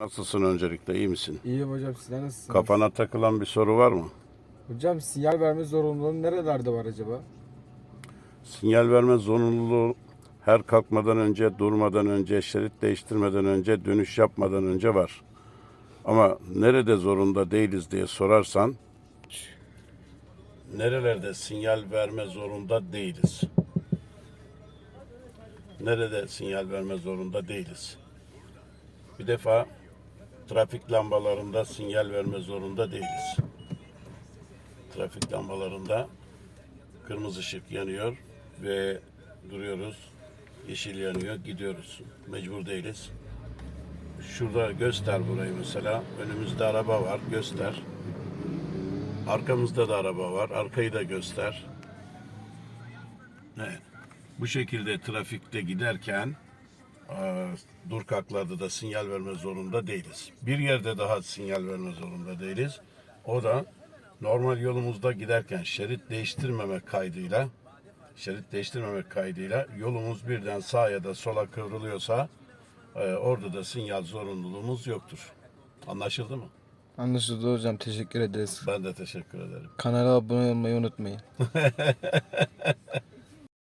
Nasılsın öncelikle iyi misin? İyiyim hocam sizler nasılsınız? Kafana takılan bir soru var mı? Hocam sinyal verme zorunluluğu nerelerde var acaba? Sinyal verme zorunluluğu her kalkmadan önce, durmadan önce, şerit değiştirmeden önce, dönüş yapmadan önce var. Ama nerede zorunda değiliz diye sorarsan nerelerde sinyal verme zorunda değiliz? Nerede sinyal verme zorunda değiliz? Bir defa trafik lambalarında sinyal verme zorunda değiliz. Trafik lambalarında kırmızı ışık yanıyor ve duruyoruz. Yeşil yanıyor, gidiyoruz. Mecbur değiliz. Şurada göster burayı mesela. Önümüzde araba var, göster. Arkamızda da araba var, arkayı da göster. Evet. Bu şekilde trafikte giderken dur kalklarda da sinyal verme zorunda değiliz. Bir yerde daha sinyal verme zorunda değiliz. O da normal yolumuzda giderken şerit değiştirmemek kaydıyla şerit değiştirmemek kaydıyla yolumuz birden sağa ya da sola kıvrılıyorsa eee, orada da sinyal zorunluluğumuz yoktur. Anlaşıldı mı? Anlaşıldı hocam teşekkür ederiz. Ben de teşekkür ederim. Kanala abone olmayı unutmayın.